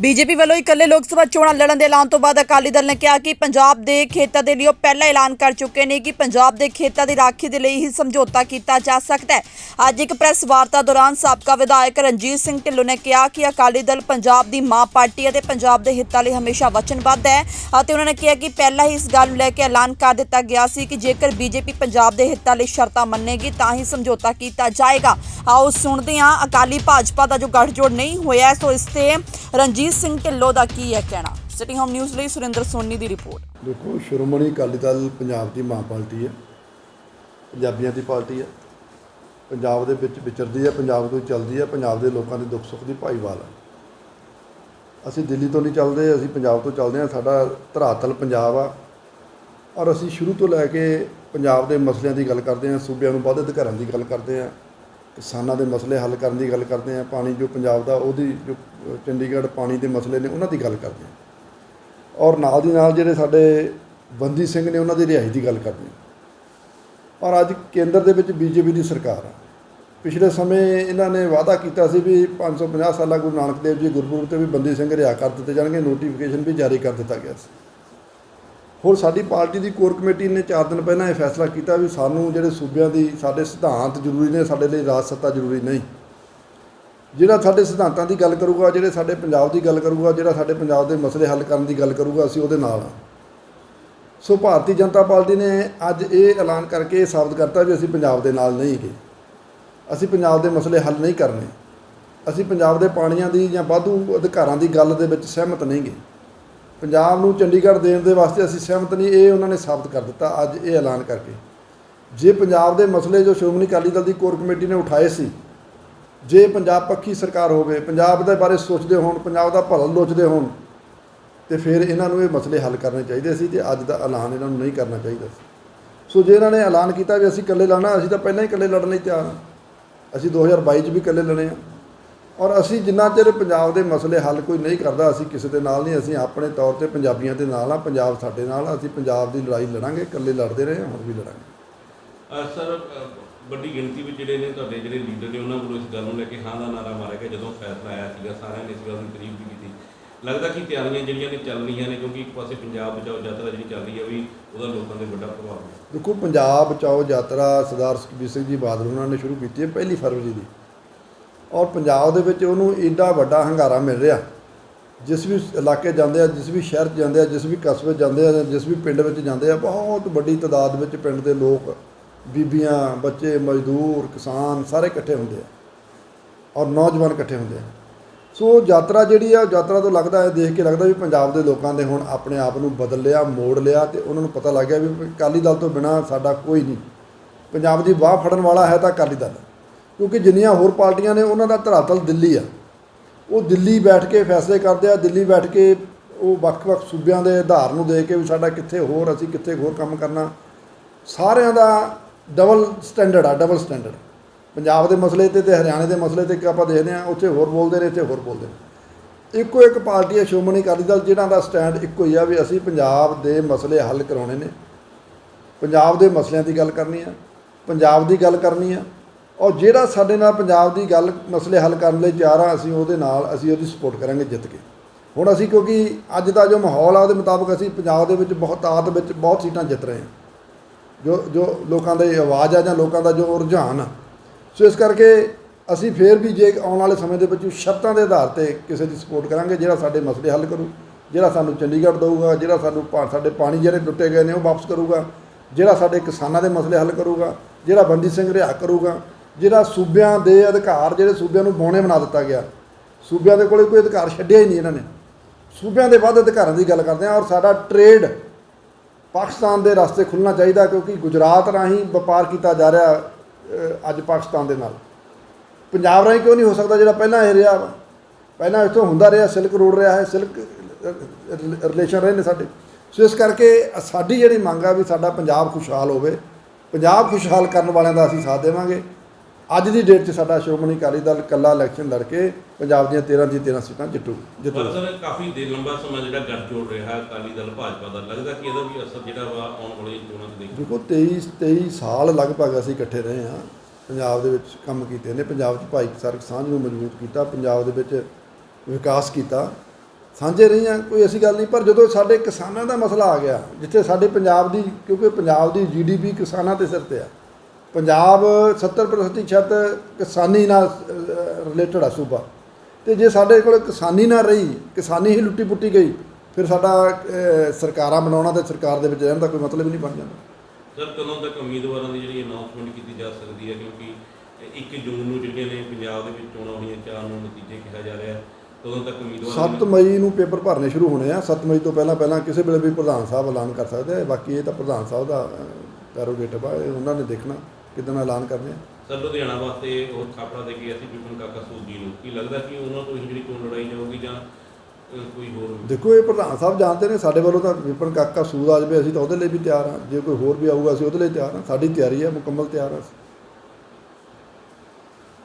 BJP ਵੱਲੋਂ ਇਕੱਲੇ ਲੋਕ ਸਭਾ ਚੋਣਾਂ ਲੜਨ ਦੇ ਐਲਾਨ ਤੋਂ ਬਾਅਦ ਅਕਾਲੀ ਦਲ ਨੇ ਕਿਹਾ ਕਿ ਪੰਜਾਬ ਦੇ ਖੇਤਾਂ ਦੇ ਲਈ ਉਹ ਪਹਿਲਾਂ ਐਲਾਨ ਕਰ ਚੁੱਕੇ ਨੇ ਕਿ ਪੰਜਾਬ ਦੇ ਖੇਤਾਂ ਦੀ ਰਾਖੀ ਦੇ ਲਈ ਹੀ ਸਮਝੌਤਾ ਕੀਤਾ ਜਾ ਸਕਦਾ ਹੈ। ਅੱਜ ਇੱਕ ਪ੍ਰੈਸ ਵਾਰਤਾ ਦੌਰਾਨ ਸਾਬਕਾ ਵਿਧਾਇਕ ਰਣਜੀਤ ਸਿੰਘ ਢਿੱਲੋਂ ਨੇ ਕਿਹਾ ਕਿ ਅਕਾਲੀ ਦਲ ਪੰਜਾਬ ਦੀ ਮਾਂ ਪਾਰਟੀ ਅਤੇ ਪੰਜਾਬ ਦੇ ਹਿੱਤਾਂ ਲਈ ਹਮੇਸ਼ਾ ਵਚਨਬੱਧ ਹੈ ਅਤੇ ਉਹਨਾਂ ਨੇ ਕਿਹਾ ਕਿ ਪਹਿਲਾਂ ਹੀ ਇਸ ਗੱਲ ਨੂੰ ਲੈ ਕੇ ਐਲਾਨ ਕਰ ਦਿੱਤਾ ਗਿਆ ਸੀ ਕਿ ਜੇਕਰ ਬੀਜੇਪੀ ਪੰਜਾਬ ਦੇ ਹਿੱਤਾਂ ਲਈ ਸ਼ਰਤਾਂ ਮੰਨੇਗੀ ਤਾਂ ਹੀ ਸਮਝੌਤਾ ਕੀਤਾ ਜਾਏਗਾ। ਆਓ ਸੁਣਦੇ ਹਾਂ ਅਕਾਲੀ ਭਾਜਪਾ ਦਾ ਜੋ ਗੱਠਜੋੜ ਨਹੀਂ ਹੋਇਆ, ਸੋ ਇਸ ਤੇ ਰਣਜੀਤ ਸਿੰਘ ਢਿੱਲੋਂ ਦਾ ਕੀ ਹੈ ਕਹਿਣਾ? ਸਿਟੀ ਹੋਮ ਨਿਊਜ਼ ਲਈ ਸੁਰਿੰਦਰ ਸੋਨੀ ਦੀ ਰਿਪੋਰਟ। ਦੇਖੋ, ਸ਼੍ਰੋਮਣੀ ਅਕਾਲੀ ਦਲ ਪੰਜਾਬ ਦੀ ਮਾਂ ਪਾਰਟੀ ਹੈ, ਪੰਜਾਬੀਆਂ ਦੀ ਪਾਰਟੀ ਹੈ। ਪੰਜਾਬ ਦੇ ਵਿੱਚ ਵਿਚਰਦੀ ਹੈ, ਪੰਜਾਬ ਤੋਂ ਚੱਲਦੀ ਹੈ, ਪੰਜਾਬ ਦੇ ਲੋਕਾਂ ਦੇ ਦੁੱਖ ਸੁੱਖ ਦੀ ਭਾਈਵਾਲ ਹੈ। ਅਸੀਂ ਦਿੱਲੀ ਤੋਂ ਨਹੀਂ ਚੱਲਦੇ, ਅਸੀਂ ਪੰਜਾਬ ਤੋਂ ਚੱਲਦੇ ਹਾਂ, ਸਾਡਾ ਧਰਾਤਲ ਪੰਜਾਬ ਆ। ਔਰ ਅਸੀਂ ਸ਼ੁਰੂ ਤੋਂ ਲੈ ਕੇ ਪੰਜਾਬ ਦੇ ਮਸਲਿਆਂ ਦੀ ਗੱਲ ਕਰਦੇ ਹਾਂ, ਸੂਬਿਆਂ ਨੂੰ ਵੱਧ ਅਧਿਕਾਰਾਂ ਦੀ ਗੱਲ ਕਰਦੇ ਹਾਂ। ਕਿਸਾਨਾਂ ਦੇ ਮਸਲੇ ਹੱਲ ਕਰਨ ਦੀ ਗੱਲ ਕਰਦੇ ਹਾਂ, ਪਾਣੀ ਜੋ ਪੰਜਾਬ ਦਾ, ਉਹਦੀ ਜੋ ਚੰਡੀਗੜ੍ਹ ਪਾਣੀ ਦੇ ਮਸਲੇ ਨੇ, ਉਹਨਾਂ ਦੀ ਗੱਲ ਕਰਦੇ ਹਾਂ। ਔਰ ਨਾਲ ਦੀ ਨਾਲ ਜਿਹੜੇ ਸਾਡੇ ਬੰਦੀ ਸਿੰਘ ਨੇ ਉਹਨਾਂ ਦੀ ਰਿਹਾਈ ਦੀ ਗੱਲ ਕਰਦੇ ਹਾਂ। ਔਰ ਅੱਜ ਕੇਂਦਰ ਦੇ ਵਿੱਚ ਬੀਜੇਪੀ ਦੀ ਸਰਕਾਰ ਆ। ਪਿਛਲੇ ਸਮੇਂ ਇਹਨਾਂ ਨੇ ਵਾਅਦਾ ਕੀਤਾ ਸੀ ਵੀ 550 ਸਾਲਾ ਗੁਰੂ ਨਾਨਕ ਦੇਵ ਜੀ ਗੁਰਪੁਰਬ ਤੇ ਵੀ ਬੰਦੀ ਸਿੰਘ ਰਿਹਾ ਕਰ ਦਿੱਤੇ ਜਾਣਗੇ ਨੋਟੀਫਿਕੇਸ਼ਨ ਵੀ ਜਾਰੀ ਕਰ ਦਿੱਤਾ ਗਿਆ ਸੀ। ਹੋਰ ਸਾਡੀ ਪਾਰਟੀ ਦੀ ਕੋਰ ਕਮੇਟੀ ਨੇ 4 ਦਿਨ ਪਹਿਲਾਂ ਇਹ ਫੈਸਲਾ ਕੀਤਾ ਵੀ ਸਾਨੂੰ ਜਿਹੜੇ ਸੂਬਿਆਂ ਦੀ ਸਾਡੇ ਸਿਧਾਂਤ ਜ਼ਰੂਰੀ ਨੇ, ਸਾਡੇ ਲਈ ਰਾਜ ਸੱਤਾ ਜ਼ਰੂਰੀ ਨਹੀਂ। ਜਿਹੜਾ ਸਾਡੇ ਸਿਧਾਂਤਾਂ ਦੀ ਗੱਲ ਕਰੂਗਾ, ਜਿਹੜੇ ਸਾਡੇ ਪੰਜਾਬ ਦੀ ਗੱਲ ਕਰੂਗਾ, ਜਿਹੜਾ ਸਾਡੇ ਪੰਜਾਬ ਦੇ ਮਸਲੇ ਹੱਲ ਕਰਨ ਦੀ ਗੱਲ ਕਰੂਗਾ, ਅਸੀਂ ਉਹਦੇ ਨਾਲ ਆ ਸੋ ਭਾਰਤੀ ਜਨਤਾ ਪਾਰਟੀ ਨੇ ਅੱਜ ਇਹ ਐਲਾਨ ਕਰਕੇ ਇਹ ਸਾਬਤ ਕਰਤਾ ਵੀ ਅਸੀਂ ਪੰਜਾਬ ਦੇ ਨਾਲ ਨਹੀਂ ਗਏ ਅਸੀਂ ਪੰਜਾਬ ਦੇ ਮਸਲੇ ਹੱਲ ਨਹੀਂ ਕਰਨੇ। ਅਸੀਂ ਪੰਜਾਬ ਦੇ ਪਾਣੀਆਂ ਦੀ ਜਾਂ ਵਾਧੂ ਅਧਿਕਾਰਾਂ ਦੀ ਗੱਲ ਦੇ ਵਿੱਚ ਸਹਿਮਤ ਨਹੀਂ ਗਏ ਪੰਜਾਬ ਨੂੰ ਚੰਡੀਗੜ੍ਹ ਦੇਣ ਦੇ ਵਾਸਤੇ ਅਸੀਂ ਸਹਿਮਤ ਨਹੀਂ, ਇਹ ਉਹਨਾਂ ਨੇ ਸਾਬਤ ਕਰ ਦਿੱਤਾ, ਅੱਜ ਇਹ ਐਲਾਨ ਕਰਕੇ। ਜੇ ਪੰਜਾਬ ਦੇ ਮਸਲੇ ਜੋ ਸ਼੍ਰੋਮਣੀ ਅਕਾਲੀ ਦਲ ਦੀ ਕੋਰ ਕਮੇਟੀ ਨੇ ਉਠਾਏ ਸੀ, ਜੇ ਪੰਜਾਬ ਪੱਖੀ ਸਰਕਾਰ ਹੋਵੇ, ਪੰਜਾਬ ਦੇ ਬਾਰੇ ਸੋਚਦੇ ਹੋਣ, ਪੰਜਾਬ ਦਾ ਭਲਾ ਲੋਚਦੇ ਹੋਣ, ਤੇ ਫਿਰ ਇਹਨਾਂ ਨੂੰ ਇਹ ਮਸਲੇ ਹੱਲ ਕਰਨੇ ਚਾਹੀਦੇ ਸੀ ਤੇ ਅੱਜ ਦਾ ਐਲਾਨ ਇਹਨਾਂ ਨੂੰ ਨਹੀਂ ਕਰਨਾ ਚਾਹੀਦਾ ਸੀ। ਸੋ ਜੇ ਇਹਨਾਂ ਨੇ ਐਲਾਨ ਕੀਤਾ ਵੀ ਅਸੀਂ ਇਕੱਲੇ ਲੜਨਾ, ਅਸੀਂ ਤਾਂ ਪਹਿਲਾਂ ਹੀ ਇਕੱਲੇ ਲੜਨ ਲਈ ਤਿਆਰ ਹਾਂ। ਅਸੀਂ 2022 'ਚ ਵੀ ਇਕੱਲੇ ਲੜੇ ਹਾਂ। ਔਰ ਅਸੀਂ ਜਿੰਨਾ ਚਿਰ ਪੰਜਾਬ ਦੇ ਮਸਲੇ ਹੱਲ ਕੋਈ ਨਹੀਂ ਕਰਦਾ ਅਸੀਂ ਕਿਸੇ ਦੇ ਨਾਲ ਨਹੀਂ ਅਸੀਂ ਆਪਣੇ ਤੌਰ ਤੇ ਪੰਜਾਬੀਆਂ ਦੇ ਨਾਲ ਆ ਪੰਜਾਬ ਸਾਡੇ ਨਾਲ ਆ ਅਸੀਂ ਪੰਜਾਬ ਦੀ ਲੜਾਈ ਲੜਾਂਗੇ ਇਕੱਲੇ ਲੜਦੇ ਰਹੇ ਹਾਂ, ਹੁਣ ਵੀ ਲੜਾਂਗੇ। ਸਰ ਵੱਡੀ ਗਿਣਤੀ ਵਿੱਚ ਜਿਹੜੇ ਨੇ ਤੁਹਾਡੇ ਜਿਹੜੇ ਲੀਡਰ ਨੇ ਉਹਨਾਂ ਵੱਲੋਂ ਇਸ ਗੱਲ ਨੂੰ ਲੈ ਕੇ ਹਾਂ ਦਾ ਨਾਰਾ ਮਾਰਿਆ ਗਿਆ ਜਦੋਂ ਫੈਸਲਾ ਆਇਆ ਸੀਗਾ ਸਾਰਿਆਂ ਨੇ ਇਸ ਗੱਲ ਦੀ ਤਾਰੀਫ ਵੀ ਕੀਤੀ। ਲੱਗਦਾ ਕਿ ਤਿਆਰੀਆਂ ਜਿਹੜੀਆਂ ਨੇ ਚੱਲ ਰਹੀਆਂ ਨੇ ਕਿਉਂਕਿ ਇੱਕ ਪਾਸੇ ਪੰਜਾਬ ਬਚਾਓ ਯਾਤਰਾ ਜਿਹੜੀ ਚੱਲ ਰਹੀ ਹੈ ਵੀ ਉਹਦਾ ਲੋਕਾਂ ਤੇ ਵੱਡਾ ਪ੍ਰਭਾਵ ਹੈ। ਦੇਖੋ ਪੰਜਾਬ ਬਚਾਓ ਯਾਤਰਾ ਸਰਦਾਰ ਸੁਖਬੀਰ ਸਿੰਘ ਜੀ ਬਾਦਲ ਉਹਨਾਂ ਨੇ ਸ਼ੁਰੂ ਕੀਤੀ ਹੈ ਪਹਿਲੀ ਫਰਵਰੀ ਦੀ। ਔਰ ਪੰਜਾਬ ਦੇ ਵਿੱਚ ਉਹਨੂੰ ਏਡਾ ਵੱਡਾ ਹੰਗਾਰਾ ਮਿਲ ਰਿਹਾ। ਜਿਸ ਵੀ ਇਲਾਕੇ ਜਾਂਦੇ ਆ, ਜਿਸ ਵੀ ਸ਼ਹਿਰ 'ਚ ਜਾਂਦੇ ਆ, ਜਿਸ ਵੀ ਕਸਬੇ ਜਾਂਦੇ ਆ, ਜਿਸ ਵੀ ਪਿੰਡ ਵਿੱਚ ਜਾਂਦੇ ਆ, ਬਹੁਤ ਵੱਡੀ ਤਾਦਾਦ ਵਿੱਚ ਪਿੰਡ ਦੇ ਲੋਕ, ਬੀਬੀਆਂ, ਬੱਚੇ, ਮਜ਼ਦੂਰ, ਕਿਸਾਨ ਸਾਰੇ ਇਕੱਠੇ ਹੁੰਦੇ ਆ ਔਰ ਨੌਜਵਾਨ ਇਕੱਠੇ ਹੁੰਦੇ ਆ। ਸੋ ਯਾਤਰਾ ਜਿਹੜੀ ਆ, ਯਾਤਰਾ ਤੋਂ ਲੱਗਦਾ ਹੈ ਦੇਖ ਕੇ ਲੱਗਦਾ ਵੀ ਪੰਜਾਬ ਦੇ ਲੋਕਾਂ ਨੇ ਹੁਣ ਆਪਣੇ ਆਪ ਨੂੰ ਬਦਲ ਲਿਆ, ਮੋੜ ਲਿਆ ਤੇ ਉਹਨਾਂ ਨੂੰ ਪਤਾ ਲੱਗ ਗਿਆ ਵੀ ਅਕਾਲੀ ਦਲ ਤੋਂ ਬਿਨਾ ਸਾਡਾ ਕੋਈ ਨਹੀਂ। ਪੰਜਾਬ ਦੀ ਬਾਹ ਫੜਨ ਵਾਲਾ ਹੈ ਤਾਂ ਅਕਾਲੀ ਦਲ। ਕਿਉਂਕਿ ਜਿੰਨੀਆਂ ਹੋਰ ਪਾਰਟੀਆਂ ਨੇ ਉਹਨਾਂ ਦਾ ਧਰਾਤਲ ਦਿੱਲੀ ਆ। ਉਹ ਦਿੱਲੀ ਬੈਠ ਕੇ ਫੈਸਲੇ ਕਰਦੇ ਆ, ਦਿੱਲੀ ਬੈਠ ਕੇ ਉਹ ਵੱਖ-ਵੱਖ ਸੂਬਿਆਂ ਦੇ ਆਧਾਰ ਨੂੰ ਦੇ ਕੇ ਵੀ ਸਾਡਾ ਕਿੱਥੇ ਹੋਰ, ਅਸੀਂ ਕਿੱਥੇ ਹੋਰ ਕੰਮ ਕਰਨਾ। ਸਾਰਿਆਂ ਦਾ ਡਬਲ ਸਟੈਂਡਰਡ ਆ, ਡਬਲ ਸਟੈਂਡਰਡ। ਪੰਜਾਬ ਦੇ ਮਸਲੇ ਤੇ ਤੇ ਹਰਿਆਣੇ ਦੇ ਮਸਲੇ ਤੇ ਕਿ ਆਪਾਂ ਦੇਖਦੇ ਆ ਉੱਥੇ ਹੋਰ ਬੋਲਦੇ ਨੇ, ਇੱਥੇ ਹੋਰ ਬੋਲਦੇ ਨੇ। ਇੱਕੋ ਇੱਕ ਪਾਰਟੀ ਹੈ ਸ਼੍ਰੋਮਣੀ ਅਕਾਲੀ ਦਲ ਜਿਹਨਾਂ ਦਾ ਸਟੈਂਡ ਇੱਕੋ ਹੀ ਆ ਵੀ ਅਸੀਂ ਪੰਜਾਬ ਦੇ ਮਸਲੇ ਹੱਲ ਕਰਾਉਣੇ ਨੇ। ਪੰਜਾਬ ਦੇ ਮਸਲਿਆਂ ਦੀ ਗੱਲ ਕਰਨੀ ਆ, ਪੰਜਾਬ ਦੀ ਗੱਲ ਕਰਨੀ ਆ ਔਰ ਜਿਹੜਾ ਸਾਡੇ ਨਾਲ ਪੰਜਾਬ ਦੀ ਗੱਲ, ਮਸਲੇ ਹੱਲ ਕਰਨ ਲਈ ਤਿਆਰ ਆ ਅਸੀਂ, ਉਹਦੇ ਨਾਲ ਅਸੀਂ ਉਹਦੀ ਸਪੋਰਟ ਕਰਾਂਗੇ ਜਿੱਤ ਕੇ। ਹੁਣ ਅਸੀਂ ਕਿਉਂਕਿ ਅੱਜ ਦਾ ਜੋ ਮਾਹੌਲ ਆ, ਉਹਦੇ ਮੁਤਾਬਕ ਅਸੀਂ ਪੰਜਾਬ ਦੇ ਵਿੱਚ ਬਹੁਤ ਤਾਤ ਵਿੱਚ ਬਹੁਤ ਸੀਟਾਂ ਜਿੱਤ ਰਹੇ ਹਾਂ। ਜੋ ਜੋ ਲੋਕਾਂ ਦੀ ਆਵਾਜ਼ ਆ ਜਾਂ ਲੋਕਾਂ ਦਾ ਜੋ ਰੁਝਾਨ ਆ। ਸੋ ਇਸ ਕਰਕੇ ਅਸੀਂ ਫੇਰ ਵੀ ਜੇ ਆਉਣ ਵਾਲੇ ਸਮੇਂ ਦੇ ਵਿੱਚ ਸ਼ਰਤਾਂ ਦੇ ਆਧਾਰ ਤੇ ਕਿਸੇ ਦੀ ਸਪੋਰਟ ਕਰਾਂਗੇ, ਜਿਹੜਾ ਸਾਡੇ ਮਸਲੇ ਹੱਲ ਕਰੂ, ਜਿਹੜਾ ਸਾਨੂੰ ਚੰਡੀਗੜ੍ਹ ਦਊਗਾ, ਜਿਹੜਾ ਸਾਨੂੰ ਪਾ- ਸਾਡੇ ਪਾਣੀ ਜਿਹੜੇ ਟੁੱਟੇ ਗਏ ਨੇ, ਉਹ ਵਾਪਸ ਕਰੂਗਾ, ਜਿਹੜਾ ਸਾਡੇ ਕਿਸਾਨਾਂ ਦੇ ਮਸਲੇ ਹੱਲ ਕਰੂਗਾ, ਜਿਹੜਾ ਬੰਦੀ ਸਿੰਘ ਰਿਹਾ ਕਰੂਗਾ ਜਿਹੜਾ ਸੂਬਿਆਂ ਦੇ ਅਧਿਕਾਰ ਜਿਹੜੇ ਸੂਬਿਆਂ ਨੂੰ ਬੌਣੇ ਬਣਾ ਦਿੱਤਾ ਗਿਆ। ਸੂਬਿਆਂ ਦੇ ਕੋਲੇ ਕੋਈ ਅਧਿਕਾਰ ਛੱਡਿਆ ਹੀ ਨਹੀਂ ਇਹਨਾਂ ਨੇ। ਸੂਬਿਆਂ ਦੇ ਵੱਧ ਅਧਿਕਾਰਾਂ ਦੀ ਗੱਲ ਕਰਦੇ ਹਾਂ ਔਰ ਸਾਡਾ ਟ੍ਰੇਡ ਪਾਕਿਸਤਾਨ ਦੇ ਰਸਤੇ ਖੁੱਲਣਾ ਚਾਹੀਦਾ ਕਿਉਂਕਿ ਗੁਜਰਾਤ ਰਾਹੀਂ ਵਪਾਰ ਕੀਤਾ ਜਾ ਰਿਹਾ ਅੱਜ ਪਾਕਿਸਤਾਨ ਦੇ ਨਾਲ। ਪੰਜਾਬ ਰਾਹੀਂ ਕਿਉਂ ਨਹੀਂ ਹੋ ਸਕਦਾ ਜਿਹੜਾ ਪਹਿਲਾਂ ਇਹ ਰਿਹਾ? ਵਾ ਪਹਿਲਾਂ ਇੱਥੋਂ ਹੁੰਦਾ ਰਿਹਾ, ਸਿਲਕ ਰੋਡ ਰਿਹਾ ਹੈ, ਸਿਲਕ ਰਿਲੇਸ਼ਨ ਰਹੇ ਨੇ ਸਾਡੇ। ਸੋ ਇਸ ਕਰਕੇ ਸਾਡੀ ਜਿਹੜੀ ਮੰਗ ਆ ਵੀ ਸਾਡਾ ਪੰਜਾਬ ਖੁਸ਼ਹਾਲ ਹੋਵੇ। ਪੰਜਾਬ ਖੁਸ਼ਹਾਲ ਕਰਨ ਵਾਲਿਆਂ ਦਾ ਅਸੀਂ ਸਾਥ ਦੇਵਾਂਗੇ। ਅੱਜ ਦੀ ਡੇਟ 'ਚ ਸਾਡਾ ਸ਼੍ਰੋਮਣੀ ਅਕਾਲੀ ਦਲ ਕੱਲਾ ਇਲੈਕਸ਼ਨ ਲੜ ਕੇ ਪੰਜਾਬ ਦੀਆਂ 13 ਦੀ 13 ਸੀਟਾਂ ਜਿੱਤੂ ਜਿੱਤੂ। ਸਰ ਕਾਫੀ ਦੇਰ ਲੰਬਾ ਸਮਾਂ ਜਿਹੜਾ ਗੱਠ ਜੋੜ ਰਿਹਾ ਅਕਾਲੀ ਦਲ ਭਾਜਪਾ ਦਾ ਲੱਗਦਾ ਕਿ ਇਹਦਾ ਵੀ ਅਸਰ ਜਿਹੜਾ ਵਾ ਆਉਣ ਵਾਲੀ ਚੋਣਾਂ ਤੇ ਦੇਖੋ। ਦੇਖੋ 23 23 ਸਾਲ ਲਗਭਗ ਅਸੀਂ ਇਕੱਠੇ ਰਹੇ ਹਾਂ। ਪੰਜਾਬ ਦੇ ਵਿੱਚ ਕੰਮ ਕੀਤੇ ਨੇ ਪੰਜਾਬ 'ਚ ਭਾਈਚਾਰਕ ਸਾਂਝ ਨੂੰ ਮਜ਼ਬੂਤ ਕੀਤਾ ਪੰਜਾਬ ਦੇ ਵਿੱਚ ਵਿਕਾਸ ਕੀਤਾ। ਸਾਂਝੇ ਰਹੇ ਹਾਂ ਕੋਈ ਐਸੀ ਗੱਲ ਨਹੀਂ ਪਰ ਜਦੋਂ ਸਾਡੇ ਕਿਸਾਨਾਂ ਦਾ ਮਸਲਾ ਆ ਗਿਆ ਜਿੱਥੇ ਸਾਡੇ ਪੰਜਾਬ ਦੀ ਕਿਉਂਕਿ ਪੰਜਾਬ ਦੀ ਜੀਡੀਪੀ ਕਿਸਾਨਾਂ ਦੇ ਸਿਰ ਤੇ ਆ ਪੰਜਾਬ 70% ਕਿਸਾਨੀ ਨਾਲ ਰਿਲੇਟਡ ਆ ਸੂਬਾ। ਤੇ ਜੇ ਸਾਡੇ ਕੋਲ ਕਿਸਾਨੀ ਨਾ ਰਹੀ ਕਿਸਾਨੀ ਹੀ ਲੁੱਟੀ ਪੁੱਟੀ ਗਈ ਫਿਰ ਸਾਡਾ ਸਰਕਾਰਾਂ ਬਣਾਉਣਾ ਤੇ ਸਰਕਾਰ ਦੇ ਵਿੱਚ ਰਹਿਣ ਦਾ ਕੋਈ ਮਤਲਬ ਹੀ ਨਹੀਂ ਬਣ ਜਾਂਦਾ। ਸਰ ਕਦੋਂ ਤੱਕ ਉਮੀਦਵਾਰਾਂ ਦੀ ਜਿਹੜੀ ਅਨਾਉਂਸਮੈਂਟ ਕੀਤੀ ਜਾ ਸਕਦੀ ਹੈ? ਕਿਉਂਕਿ 1 ਜੂਨ ਨੂੰ ਜਿਹੜੀਆਂ ਨੇ ਪੰਜਾਬ ਦੇ ਵਿੱਚ ਚੋਣਾਂ ਹੋਣੀਆਂ ਚਾਰ ਨੂੰ ਨਤੀਜੇ ਕਿਹਾ ਜਾ ਰਿਹਾ। ਕਦੋਂ ਤੱਕ ਉਮੀਦਵਾਰ 7 ਮਈ ਨੂੰ ਪੇਪਰ ਭਰਨੇ ਸ਼ੁਰੂ ਹੋਣੇ ਆ। 7 ਮਈ ਤੋਂ ਪਹਿਲਾਂ ਪਹਿਲਾਂ ਕਿਸੇ ਵੇਲੇ ਵੀ ਪ੍ਰਧਾਨ ਸਾਹਿਬ ਐਲਾਨ ਕਰ ਸਕਦੇ ਆ। ਬਾਕੀ ਇਹ ਤਾਂ ਪ੍ਰਧਾਨ ਸਾਹਿਬ ਦਾ ਪੈਰੋਗੇਟਿਵ ਆ ਉਹਨਾਂ ਨੇ ਦੇਖਣਾ। ਕਿਦਾਂ ਐਲਾਨ ਕਰਨੇ ਆ? ਸਰ ਲੁਧਿਆਣਾ ਵਾਸਤੇ ਉਹ ਥਾਪੜਾ ਦੇ ਕੇ ਅਸੀਂ ਵਿਪਨ ਕਾਕਾ ਸੂਦੀ ਨੂੰ। ਕੀ ਲੱਗਦਾ ਕਿ ਉਹਨਾਂ ਤੋਂ ਹੀ ਜਿਹੜੀ ਚੋਣ ਲੜਾਈ ਜਾਊਗੀ ਜਾਂ ਕੋਈ ਹੋਰ ਦੇਖੋ ਇਹ ਪ੍ਰਧਾਨ ਸਾਹਿਬ ਜਾਣਦੇ ਨੇ ਸਾਡੇ ਵੱਲੋਂ ਤਾਂ ਵਿਪਨ ਕਾਕਾ ਸੂਦ ਆ ਜਾਵੇ ਅਸੀਂ ਤਾਂ ਉਹਦੇ ਲਈ ਵੀ ਤਿਆਰ ਹਾਂ। ਜੇ ਕੋਈ ਹੋਰ ਵੀ ਆਊਗਾ ਅਸੀਂ ਉਹਦੇ ਲਈ ਤਿਆਰ ਹਾਂ। ਸਾਡੀ ਤਿਆਰੀ ਹੈ ਮੁਕੰਮਲ ਤਿਆਰ ਹਾਂ ਅਸੀਂ।